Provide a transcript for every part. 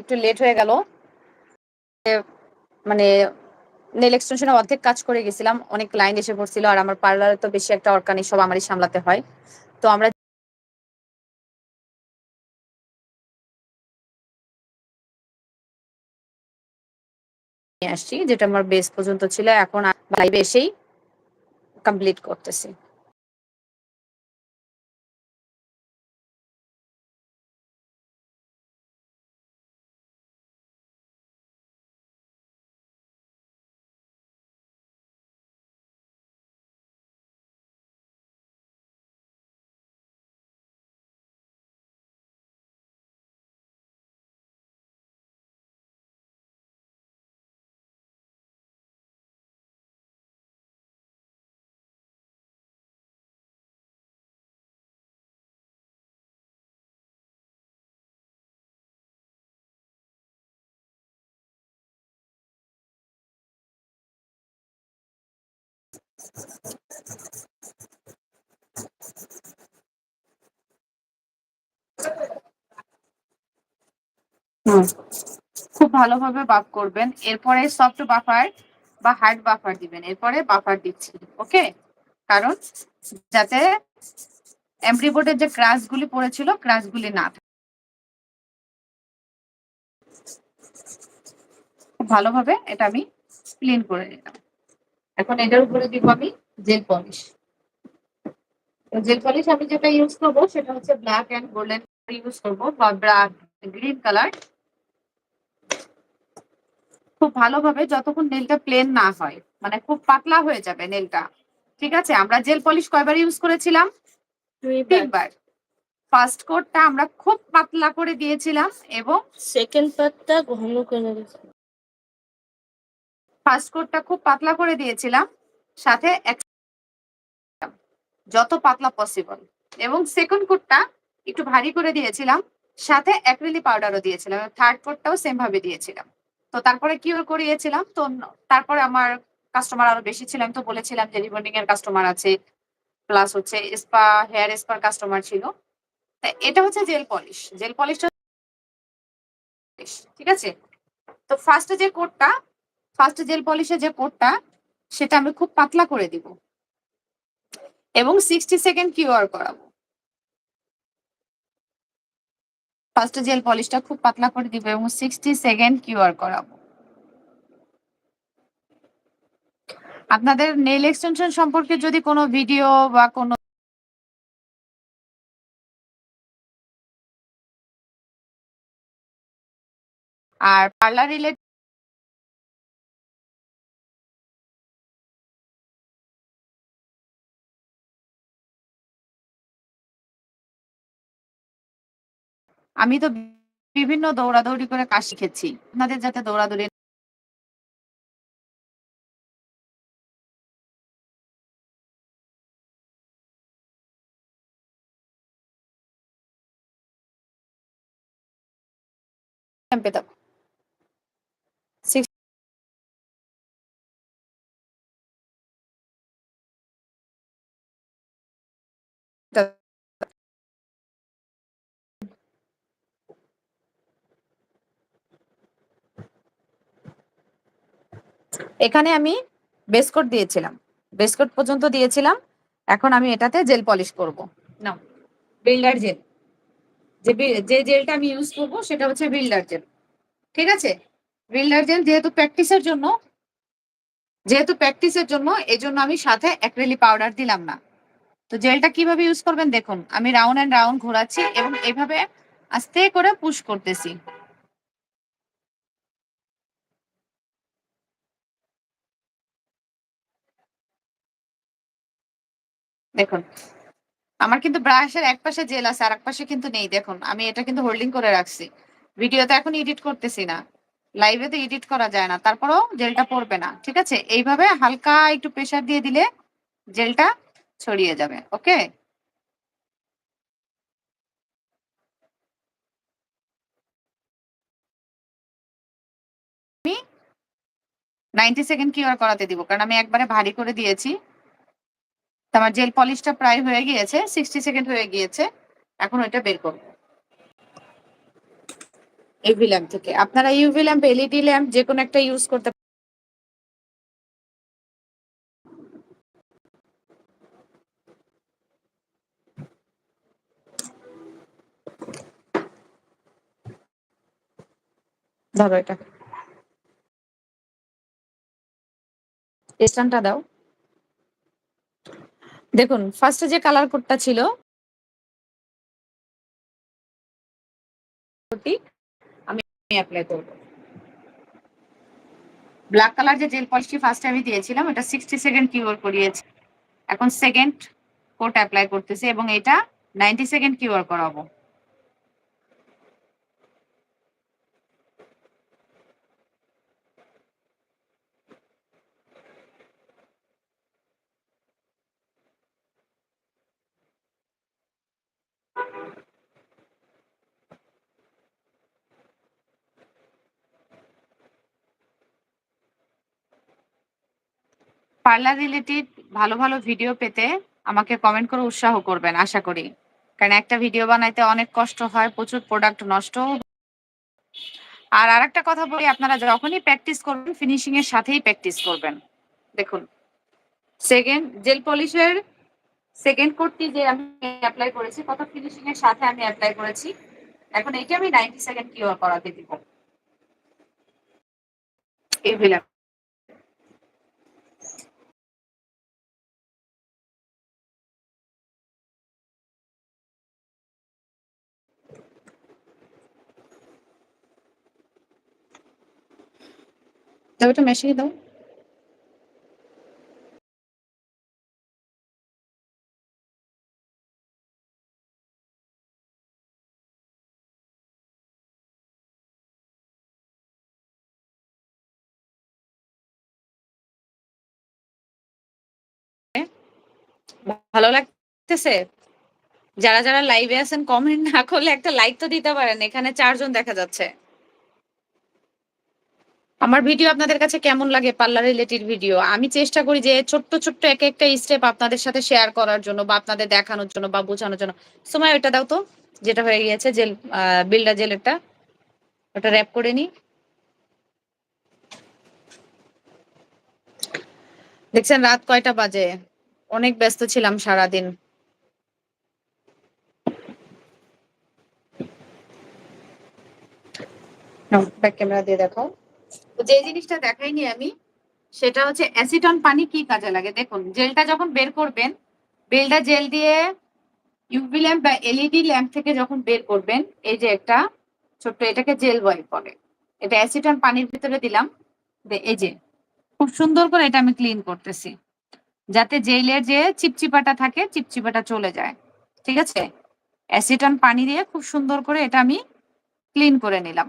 একটু লেট হয়ে গেল। মানে নেল এক্সটেনশনে অর্ধেক কাজ করে গেছিলাম, অনেক ক্লায়েন্ট এসে পড়ছিল আর আমার পার্লারে তো বেশি একটা অর্গানি সব আমারই সামলাতে হয়। তো আমরা আসছি, যেটা আমার বেস পর্যন্ত ছিল, এখন লাইভে এসেই কমপ্লিট করতেছি। খুব ভালোভাবে বাফ করবেন। এরপরে সফট বাফার বা হার্ড বাফার দিবেন। এরপরে বাফার দিচ্ছি ওকে কারণ যাতে এমব্রি বোর্ডের যে ক্রাশগুলি পড়েছিল ক্রাশগুলি না ভালোভাবে এটা আমি ক্লিন করে নিলাম। এখন এটার উপরে দিব আমি জেল পলিশ জেল পলিশ আমি যেটা ইউজ করব সেটা হচ্ছে ব্ল্যাক অ্যান্ড গোল্ডেন ইউজ করব বা ব্ল্যাক গ্রিন কালার খুব ভালোভাবে যতক্ষণ নেলটা প্লেন না হয় মানে খুব পাতলা হয়ে যাবে নেলটা ঠিক আছে? আমরা জেল পলিশ কয়বার ইউজ করেছিলাম? তিনবার। ফার্স্ট কোটটা আমরা খুব পাতলা করে দিয়েছিলাম এবং সেকেন্ড পার্টটা ঘন করে ফার্স্ট কোটটা খুব পাতলা করে দিয়েছিলাম, সাথে যত পাতলা পসিবল এবং সেকেন্ড কোটটা একটু ভারী করে দিয়েছিলাম, সাথে অ্যাক্রিলি পাউডারও দিয়েছিলাম থার্ড কোটটাও সেম ভাবে দিয়েছিলাম। তো তারপরে কি করিয়েছিলাম? তো তারপরে আমার কাস্টমার আরও বেশি ছিল আমি তো বলেছিলাম যে রিবন্ডিং এর কাস্টমার আছে প্লাস হচ্ছে স্পা হেয়ার স্পার কাস্টমার ছিল। এটা হচ্ছে জেল পলিশ জেল পলিশটা ঠিক আছে? তো ফার্স্টে যে কোটটা ফার্স্ট জেল পলিশের যে কোটটা সেটা আমি খুব পাতলা করে দিব। এবং সিক্সটি সেকেন্ড কিউআর করাবো। ফার্স্ট জেল পলিশটা খুব পাতলা করে দিব এবং সিক্সটি সেকেন্ড কিউআর করাবো। আপনাদের নেল এক্সটেনশন সম্পর্কে যদি কোনো ভিডিও বা কোনো আর পার্লার রিলেটেড আমি তো বিভিন্ন দৌড়াদৌড়ি করে কাজ শিখেছি। আপনাদের যাতে দৌড়াদৌড়ি পেতে এখানে আমি বেসকোট দিয়েছিলাম। বেসকোট পর্যন্ত দিয়েছিলাম। এখন আমি এটাতে জেল পলিশ করব। Now, builder gel. যে যে জেলটা আমি ইউজ করব সেটা হচ্ছে বিল্ডার জেল। ঠিক আছে? বিল্ডার জেল যেহেতু প্র্যাকটিসের জন্য, যেহেতু প্র্যাকটিসের জন্য এই জন্য আমি সাথে অ্যাক্রেলি পাউডার দিলাম না। তো জেলটা কীভাবে ইউজ করবেন দেখুন। আমি রাউন্ড অ্যান্ড রাউন্ড ঘোরাচ্ছি এবং এভাবে আস্তে করে পুশ করতেছি। দেখুন, আমার কিন্তু ব্রাশের এক পাশে জেল আছে আর এক পাশে কিন্তু নেই। দেখুন, আমি এটা কিন্তু হোল্ডিং করে রাখছি। ভিডিওতে এখন এডিট করতেছি না। লাইভে তো এডিট করা যায় না, তারপরেও জেলটা পড়বে না, ঠিক আছে? এইভাবে হালকা একটু প্রেশার দিয়ে দিলে জেলটা ছড়িয়ে যাবে ওকে নাইনটি সেকেন্ড কিউআর করাতে দিব, কারণ আমি একবারে ভারী করে দিয়েছি। আমার জেল পলিশটা প্রায় হয়ে গিয়েছে সিক্সটি সেকেন্ড হয়ে গিয়েছে, এখন ওইটা বের করব। ইউভি ল্যাম্প থেকে। আপনারা ইউভি ল্যাম্প এলইডি ল্যাম্প যে কোনো একটা ইউজ করতে ধরো এটা। স্ট্যান্ডটা দাও। দেখুন ফার্স্টে যে কালার কোডটা ছিল আমি অ্যাপ্লাই করব। ব্ল্যাক কালার যে জেল পলিশটি ফার্স্টে আমি দিয়েছিলাম, এটা সিক্সটি সেকেন্ড কিউর করিয়েছি। এখন সেকেন্ড কোড অ্যাপ্লাই করতেছি এবং এটা নাইনটি সেকেন্ড কিউর করাবো। পার্লার রিলেটেড ভালো ভালো ভিডিও পেতে আমাকে কমেন্ট করে উৎসাহ করবেন, আশা করি। কারণ একটা ভিডিও বানাইতে অনেক কষ্ট হয়, প্রচুর প্রোডাক্ট নষ্ট আর আরেকটা কথা বলি, আপনারা যখনই প্র্যাকটিস করবেন ফিনিশিং এর সাথেই প্র্যাকটিস করবেন। দেখুন সেকেন্ড জেল পলিশের সেকেন্ড কোটটি যে আমি অ্যাপ্লাই করেছি, কত ফিনিশিং এর সাথে আমি অ্যাপ্লাই করেছি, এখন এইটা আমি নাইনটি সেকেন্ড কিওর করাতে দিব। এইগুলা দাও এটা মেশিনে দাও। ভালো লাগতেছে? যারা যারা লাইভে আছেন কমেন্ট না করলে একটা লাইক তো দিতে পারেন। এখানে চারজন দেখা যাচ্ছে। আমার ভিডিও আপনাদের কাছে কেমন লাগে? Parlour related video. আমি চেষ্টা করি যে ছোট্ট ছোট্ট এক একটা স্টেপ আপনাদের সাথে শেয়ার করার জন্য বা আপনাদের দেখানোর জন্য বা বোঝানোর জন্য। সময় ওটা দাও তো, যেটা হয়ে গিয়েছে জেল বিল্ডার জেলেরটা ওটা র্যাপ করে নি। দেখছেন, রাত কয়টা বাজে? অনেক ব্যস্ত ছিলাম সারাদিন। ব্যাক ক্যামেরা দিয়ে দেখাও। যে জিনিসটা দেখাইনি আমি, সেটা হচ্ছে অ্যাসিটন পানি কি কাজে লাগে? দেখুন জেলটা যখন বের করবেন বেলটা জেল দিয়ে ইউভি ল্যাম্প বা এলইডি ল্যাম্প থেকে যখন বের করবেন, এই যে একটা ছোট্ট এটাকে জেল বয়েল করে এটা অ্যাসিটন পানির ভিতরে দিলাম। এই যে, খুব সুন্দর করে এটা আমি ক্লিন করতেছি। যাতে জেলের যে চিপচিপাটা থাকে, চিপচিপাটা চলে যায়। ঠিক আছে? অ্যাসিটন পানি দিয়ে খুব সুন্দর করে এটা আমি ক্লিন করে নিলাম।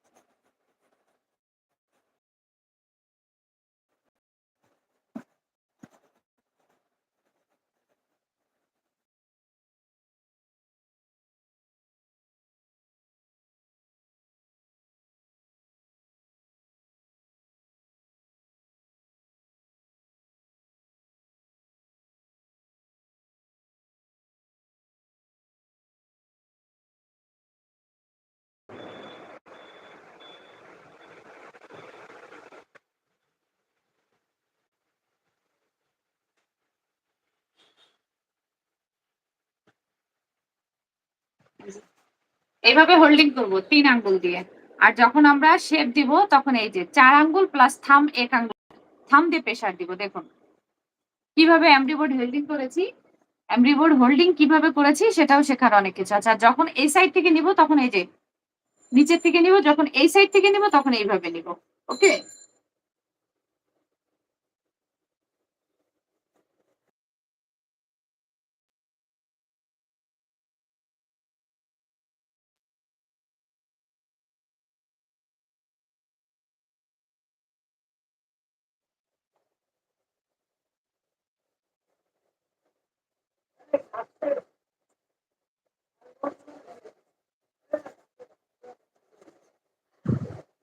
এইভাবে হোল্ডিং করব, তিন আঙ্গুল দিয়ে। আর যখন আমরা শেপ দিব, তখন এই যে চার আঙ্গুল প্লাস থাম এক আঙ্গুল থাম দিয়ে প্রেশার দিব, দেখুন। কীভাবে এমডি বোর্ড হোল্ডিং করেছি? এমডি বোর্ড হোল্ডিং কীভাবে করেছি, সেটাও শেখার অনেক কিছু আছে। আর যখন এই সাইড থেকে নিব, তখন এই যে নিচের থেকে নিব, যখন এই সাইড থেকে নিব, তখন এইভাবে নিব। ওকে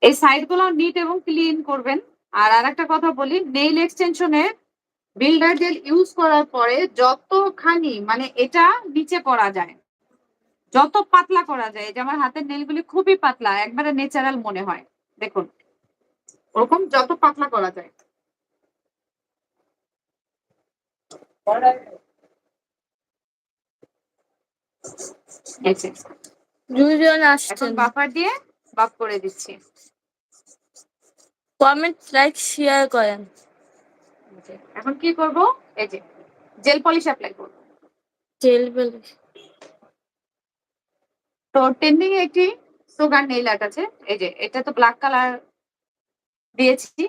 এই সাইডগুলো নিট এবং ক্লিন করবেন। আর আর একটা কথা বলি নেইল এক্সটেনশনে বিল্ডার জেল ইউজ করার পরে যতখানি মানে এটা নিচে করা যায়, যত পাতলা করা যায় যে আমার হাতের নেলগুলি খুবই পাতলা, একবারে ন্যাচারাল মনে হয়। দেখুন, ওরকম যত পাতলা করা যায়। দুজন আসছেন। বাফার দিয়ে বাফ করে দিচ্ছি। কমেন্ট লাইক শেয়ার করেন। এখন কি করব? এই যে জেল পলিশ অ্যাপ্লাই করব। তেল বেলে তো ট্রেন্ডিং এ একটি সুগার নেইল আর্ট আছে। এই যে এটা তো ব্ল্যাক কালার দিয়েছি।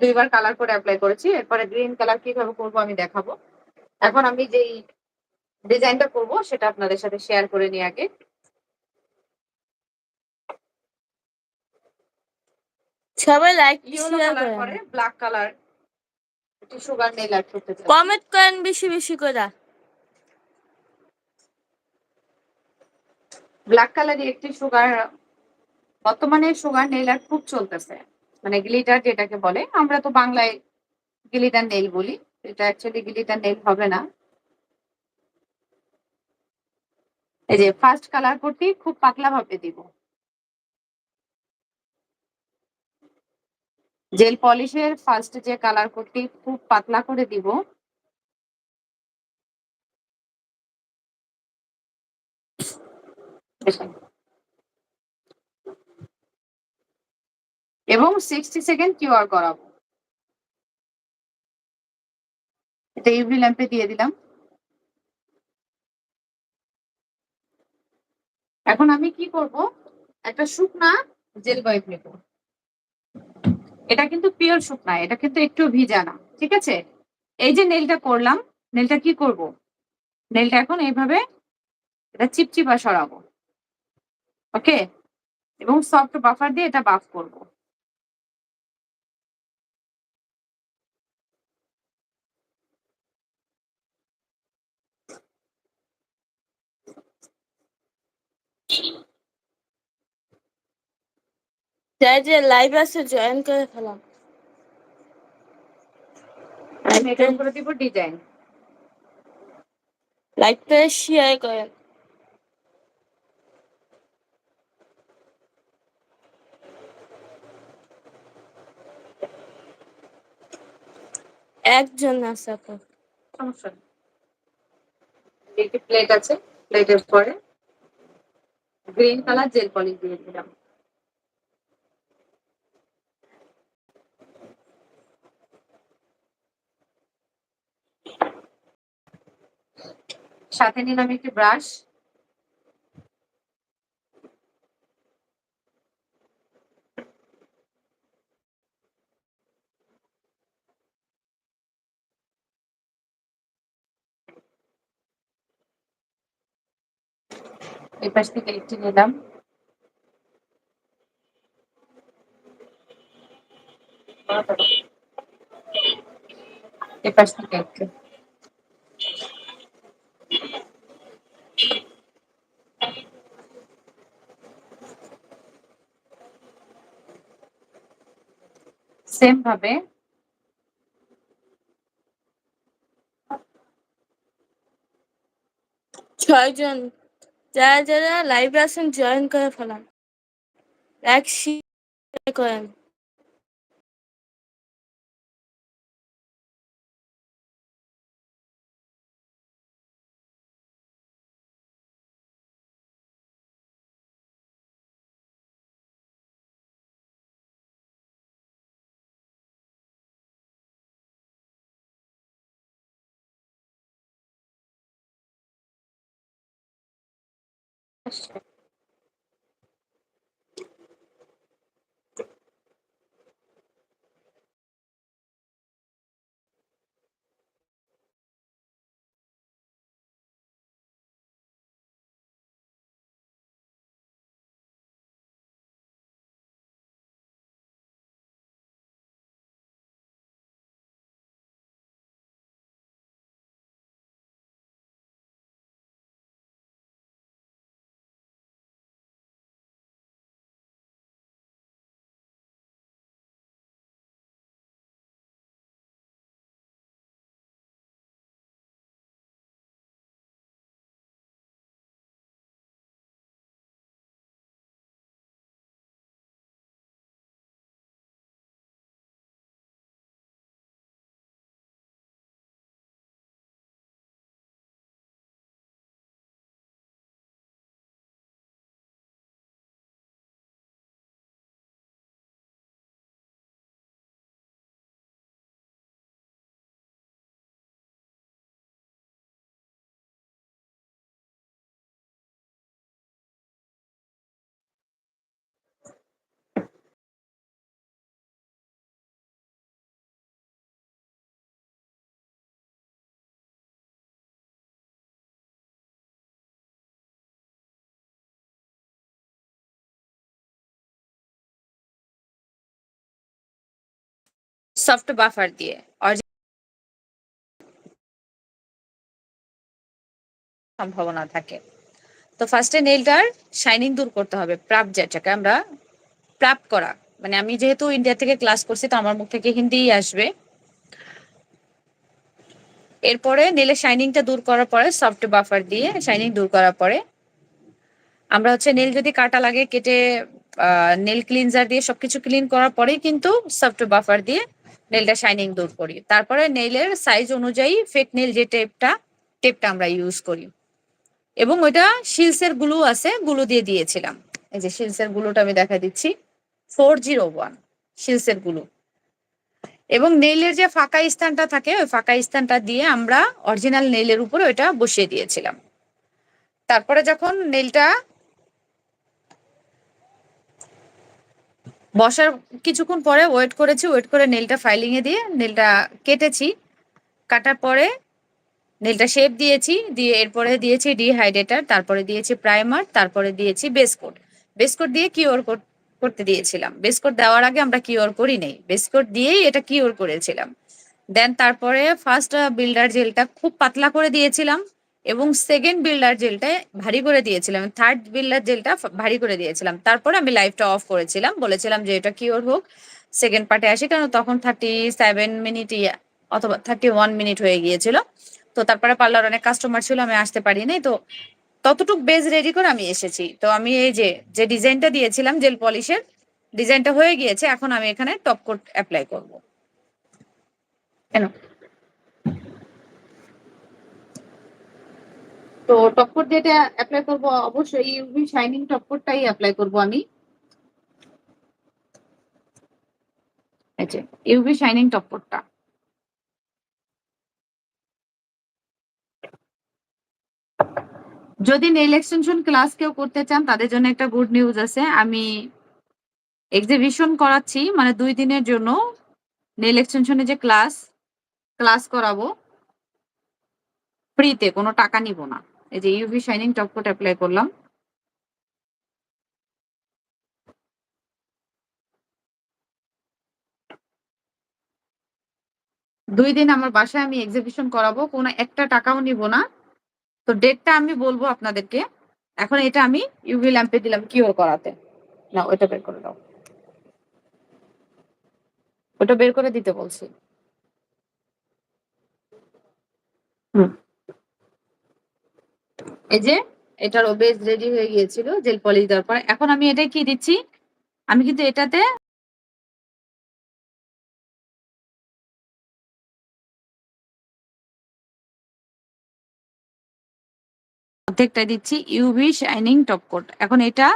দুইবার কালার করে অ্যাপ্লাই করেছি। এরপরে গ্রিন কালার কীভাবে করব আমি দেখাবো। এখন আমি যেই ডিজাইনটা করব সেটা আপনাদের সাথে শেয়ার করে নিই আগে। সবাই লাইক শেয়ার করে ব্ল্যাক কালার একটি সুগার নেইল আর্ট করতে চাই। কমেন্ট করেন বেশি বেশি করে। ব্ল্যাক কালারই একটি সুগার বর্তমানে সুগার নেইল আর্ট খুব চলতেছে। মানে গ্লিটার যেটাকে বলে আমরা তো বাংলায় গ্লিটার নেইল বলি। এটা অ্যাকচুয়ালি গ্লিটার নেইল হবে না। এই যে ফার্স্ট কালার করতে খুব পাতলা ভাবে দিব। জেল পলিশের ফার্স্ট যে কালার করতে খুব পাতলা করে দিব। এবং সিক্সটি সেকেন্ড কিউআর করাবো। এটা ইউভি ল্যাম্পে দিয়ে দিলাম। এখন আমি কি করব? একটা শুকনা জেল ওয়াইপ নেব। এটা কিন্তু পিওর শুকনা, এটা কিন্তু একটু ভিজা না, ঠিক আছে? এই যে নেলটা করলাম নেলটা কি করব? নেলটা এখন এইভাবে এটা চিপচিপা সরাবো ওকে এবং সফট বাফার দিয়ে এটা বাফ করব। যাই যে লাইভ আছে জয়েন করে ফেলাম। আমি এটা করে দিব ডিজাইন লাইভটা শেয়ার করেন। একজন আছে এখন। সমস্যা একটি প্লেট আছে প্লেটের পরে গ্রিন কালার জেল পলিশ দিয়ে দিলাম। সাথে নিলাম একটি ব্রাশ। এই পাশ থেকে একটি নিলাম। এই পাশ থেকে একটি। সেম ভাবে। ছয়জন যারা যারা লাইভে আসেন জয়েন করে ফেলান। এক করেন। 出。সফট বাফার দিয়ে। সম্ভাবনা থাকে। তো ফার্স্টে নেলটার শাইনিং দূর করতে হবে প্রাপ যেটাকে আমরা প্রাপ করা। মানে আমি যেহেতু ইন্ডিয়া থেকে ক্লাস করছি, তো আমার মুখ থেকে হিন্দিই আসবে। এরপরে নেলে শাইনিংটা দূর করার পরে সফট বাফার দিয়ে শাইনিং দূর করার পরে আমরা হচ্ছে নেল যদি কাটা লাগে, কেটে নেল ক্লিনজার দিয়ে সবকিছু ক্লিন করার পরেই কিন্তু সফট বাফার দিয়ে নেলটা শাইনিং দূর করি। তারপরে নেইলের সাইজ অনুযায়ী ফেক নেল যে টেপটা টেপটা আমরা ইউজ করি। এবং ওইটা শিলসের গ্লু আছে গ্লু দিয়ে দিয়েছিলাম। এই যে শিলসের গ্লুটা আমি দেখা দিচ্ছি। ফোর জিরো ওয়ান শিলসের গ্লু এবং নেইলের যে ফাঁকা স্থানটা থাকে, ওই ফাঁকা স্থানটা দিয়ে আমরা অরিজিনাল নেইলের উপরে ওইটা বসিয়ে দিয়েছিলাম। তারপরে যখন নেইলটা বসার কিছুক্ষণ পরে ওয়েট করেছি ওয়েট করে নেলটা ফাইলিং এ দিয়ে নেলটা কেটেছি। কাটার পরে নেলটা শেপ দিয়েছি, দিয়ে এরপরে দিয়েছি ডিহাইড্রেটার তারপরে দিয়েছি প্রাইমার তারপরে দিয়েছি বেসকোট বেসকোট দিয়ে কিওর করতে দিয়েছিলাম। বেসকোট দেওয়ার আগে আমরা কিওর করি নেই। বেসকোট দিয়েই এটা কিওর করেছিলাম। দেন তারপরে ফার্স্ট বিল্ডার জেলটা খুব পাতলা করে দিয়েছিলাম। এবং সেকেন্ড বিল্ডার জেলটা ভারী করে দিয়েছিলাম। থার্ড বিল্ডার জেলটা ভারী করে দিয়েছিলাম। তারপরে আমি লাইভটা অফ করেছিলাম। বলেছিলাম যে এটা কিওর হোক। সেকেন্ড পার্টে আসি, কারণ তখন থার্টি সেভেন মিনিট অথবা থার্টি ওয়ান মিনিট হয়ে গিয়েছিল। তো তারপরে পার্লার অনেক কাস্টমার ছিল, আমি আসতে পারি নাই। তো ততটুক বেজ রেডি করে আমি এসেছি। তো আমি এই যে যে ডিজাইনটা দিয়েছিলাম জেল পলিশের ডিজাইনটা হয়ে গিয়েছে। এখন আমি এখানে টপ কোট অ্যাপ্লাই করব। কেন? তো টপ কোট যেটা অ্যাপ্লাই করব, অবশ্যই ইউভি শাইনিং টপ কোটটাই অ্যাপ্লাই করব আমি। যে ইউভি শাইনিং টপ কোটটা যদি নেল এক্সটেনশন ক্লাস কেউ করতে চান, তাদের জন্য একটা গুড নিউজ আছে। আমি এক্সিবিশন করাচ্ছি মানে দুই দিনের জন্য নেল এক্সটেনশনে যে ক্লাস ক্লাস করাবো ফ্রিতে কোনো টাকা নিব না। এই যে UV shining top coat apply করলাম। দুই দিন আমার বাসায় আমি এক্সিবিশন করাবো, কোনো একটা টাকাও নিব না। তো ডেটটা আমি বলব আপনাদেরকে। এখন এটা আমি ইউভি ল্যাম্পে দিলাম কিওর করাতে। না ওইটা বের করে দাও। ওটা বের করে দিতে বলছি। হুম। এই যে এটার বেস রেডি হয়ে গিয়েছিল জেল পলিশ দেওয়ার পর। এখন আমি এটা কি দিচ্ছি? আমি কিন্তু এটাতে অর্ধেকটা দিচ্ছি ইউভি শাইনিং টপ কোট এখন এটা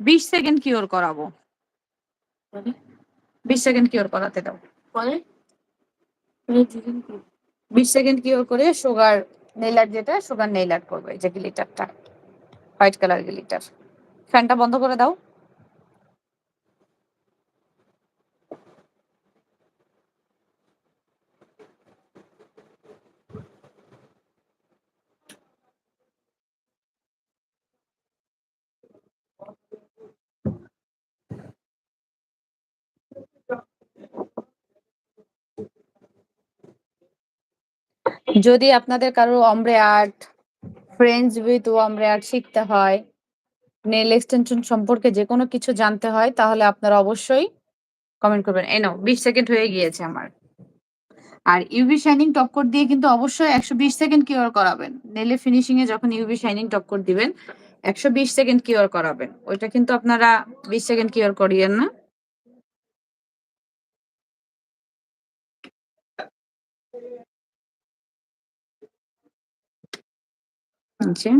বিশ সেকেন্ড কিওর করাবো। বিশ সেকেন্ড কিওর করাতে দাও। বিশ সেকেন্ড কিওর করে সুগার নেইল আর্ট যেটা সুগার নেইল আর্ট করবে, যে গ্লিটারটা হোয়াইট কালার গ্লিটার ফ্যানটা বন্ধ করে দাও। যদি আপনাদের কারও ombre art friends with ombre art শিখতে হয় নেল এক্সটেনশন সম্পর্কে যে কোনো কিছু জানতে হয়, তাহলে আপনারা অবশ্যই কমেন্ট করবেন। এনো বিশ সেকেন্ড হয়ে গিয়েছে আমার। আর ইউভি শাইনিং টপ কোট দিয়ে কিন্তু অবশ্যই একশো বিশ সেকেন্ড কিওর করাবেন। নেলে ফিনিশিং এ যখন ইউভি শাইনিং টপ কোট দিবেন, একশো বিশ সেকেন্ড কিওর করাবেন। ওইটা কিন্তু আপনারা বিশ সেকেন্ড কিওর করিয়েন না। আচ্ছা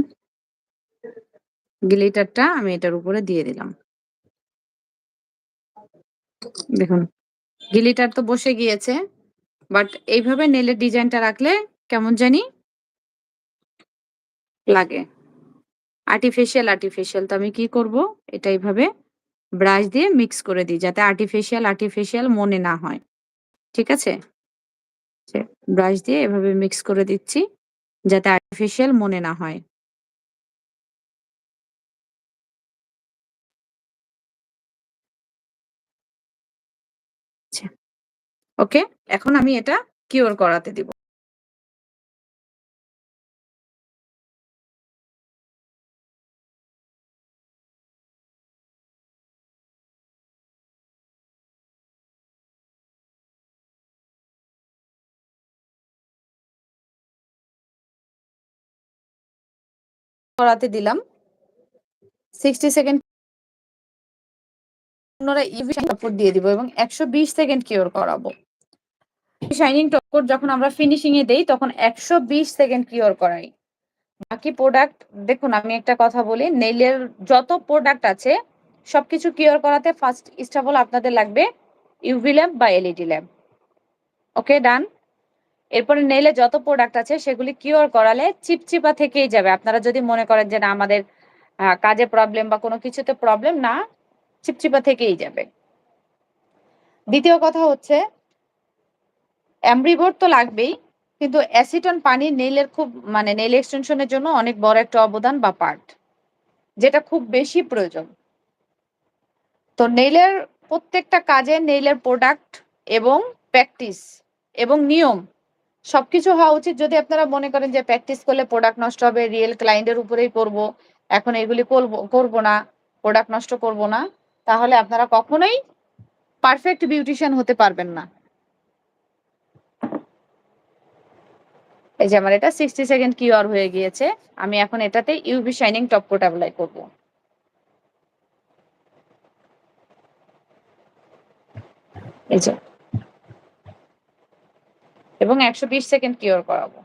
গ্লিটারটা আমি এটার উপরে দিয়ে দিলাম। দেখুন, গ্লিটার তো বসে গিয়েছে, বাট এইভাবে নেলের ডিজাইনটা রাখলে কেমন জানি লাগে। আর্টিফিশিয়াল আর্টিফিশিয়াল তো আমি কি করব? এটা এইভাবে ব্রাশ দিয়ে মিক্স করে দিই যাতে আর্টিফিশিয়াল আর্টিফিশিয়াল মনে না হয়। ঠিক আছে? ব্রাশ দিয়ে এভাবে মিক্স করে দিচ্ছি। যাতে আর্টিফিশিয়াল মনে না হয়। ওকে এখন আমি এটা কিওর করাতে দিব। করাতে দিলাম। সিক্সটি সেকেন্ড পুনরায় ইভি টপকোট দিয়ে দিব এবং একশো বিশ সেকেন্ড কিওর করাবো। শাইনিং টপকোট যখন আমরা ফিনিশিং এ দেই, তখন একশো বিশ সেকেন্ড কিওর করাই। বাকি প্রোডাক্ট দেখুন আমি একটা কথা বলি নেইলের যত প্রোডাক্ট আছে, সবকিছু কিওর করাতে ফার্স্ট স্টাবল আপনাদের লাগবে ইউভি ল্যাম্প বা এলইডি ল্যাম্প ওকে ডান এরপরে নেলে যত প্রোডাক্ট আছে সেগুলি কিওর করালে চিপচিপা থেকেই যাবে। আপনারা যদি মনে করেন যে না, আমাদের কাজে প্রবলেম বা কোনো কিছুতে প্রবলেম না, চিপচিপা থেকেই যাবে। দ্বিতীয় কথা হচ্ছে অ্যাম্ব্রিবোর্ড তো লাগবেই, কিন্তু অ্যাসিটন পানি নেইলের খুব মানে নেইল এক্সটেনশনের জন্য অনেক বড় একটা অবদান বা পার্ট যেটা খুব বেশি প্রয়োজন। তো নেইলের প্রত্যেকটা কাজে নেইলের প্রোডাক্ট এবং প্র্যাকটিস এবং নিয়ম সবকিছু হওয়া উচিত। যদি আপনারা মনে করেন যে প্র্যাকটিস করলে প্রোডাক্ট নষ্ট হবে রিয়েল ক্লায়েন্টের উপরেই করব, এখন এগুলি করব না প্রোডাক্ট নষ্ট করব না, তাহলে আপনারা কখনোই পারফেক্ট বিউটিশিয়ান হতে পারবেন না। এই যে আমার এটা সিক্সটি সেকেন্ড কিওর হয়ে গিয়েছে, আমি এখন এটাতে UV shining top coat apply করব। এই যে। এবং একশো বিশ সেকেন্ড কিওর করাবো।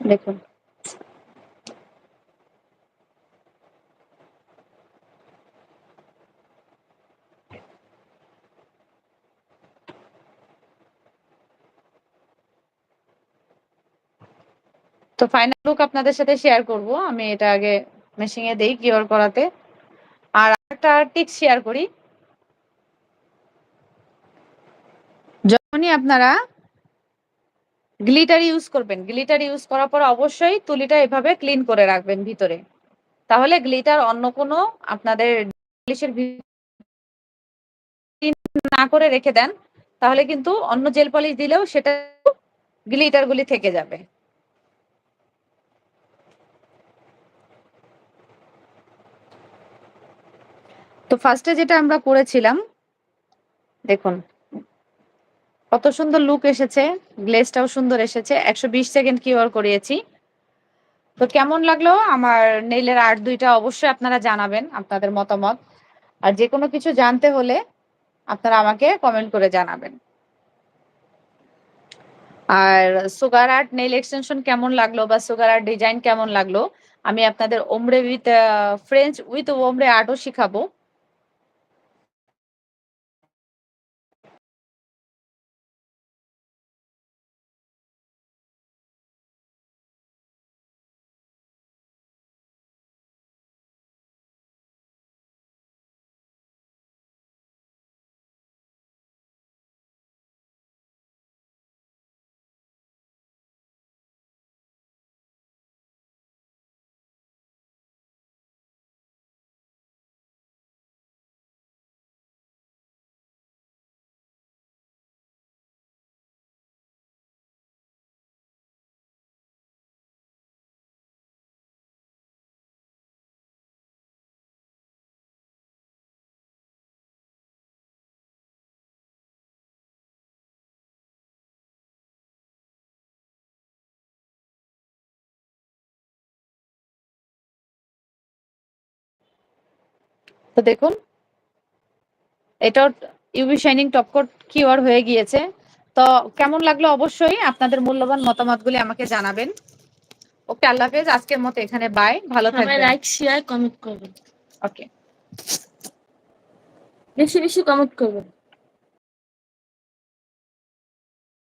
দেখুন। তো ফাইনাল লুক আপনাদের সাথে শেয়ার করব। আমি এটা আগে মেশিং এ দেই কিওর করাতে। আর একটা টিক্স শেয়ার করি। যখনই আপনারা গ্লিটার ইউজ করবেন, গ্লিটার ইউজ করার পর অবশ্যই তুলিটা এভাবে ক্লিন করে রাখবেন ভিতরে। তাহলে গ্লিটার অন্য কোনো আপনাদের না করে রেখে দেন, তাহলে কিন্তু অন্য জেল পলিশ দিলেও সেটা গ্লিটার গুলি থেকে যাবে। তো ফার্স্টে যেটা আমরা করেছিলাম, দেখুন কত সুন্দর লুক এসেছে গ্লেজটাও সুন্দর এসেছে। একশো বিশ সেকেন্ড কিওর করিয়েছি। তো কেমন লাগল? আমার নেইলের আর্ট দুইটা অবশ্যই আপনারা জানাবেন, আপনাদের মতামত। আর যে কোনো কিছু জানতে হলে আপনারা আমাকে কমেন্ট করে জানাবেন। আর সুগার আর্ট নেইল এক্সটেনশন কেমন লাগল বা সুগার আর্ট ডিজাইন কেমন লাগল? আমি আপনাদের ওমরে উইথ ফ্রেঞ্চ উইথ ওমরে আর্টও শিখাবো। তো দেখুন এটাও ইউভি শাইনিং টপকোট কিওর হয়ে গিয়েছে। তো কেমন লাগল অবশ্যই আপনাদের মূল্যবান মতামতগুলি আমাকে জানাবেন। ওকে আল্লাহ হাফেজ আজকের মতো এখানে বাই ভালো থাকবেন। লাইক শেয়ার কমেন্ট করবেন। ওকে বেশি বেশি কমেন্ট করবেন।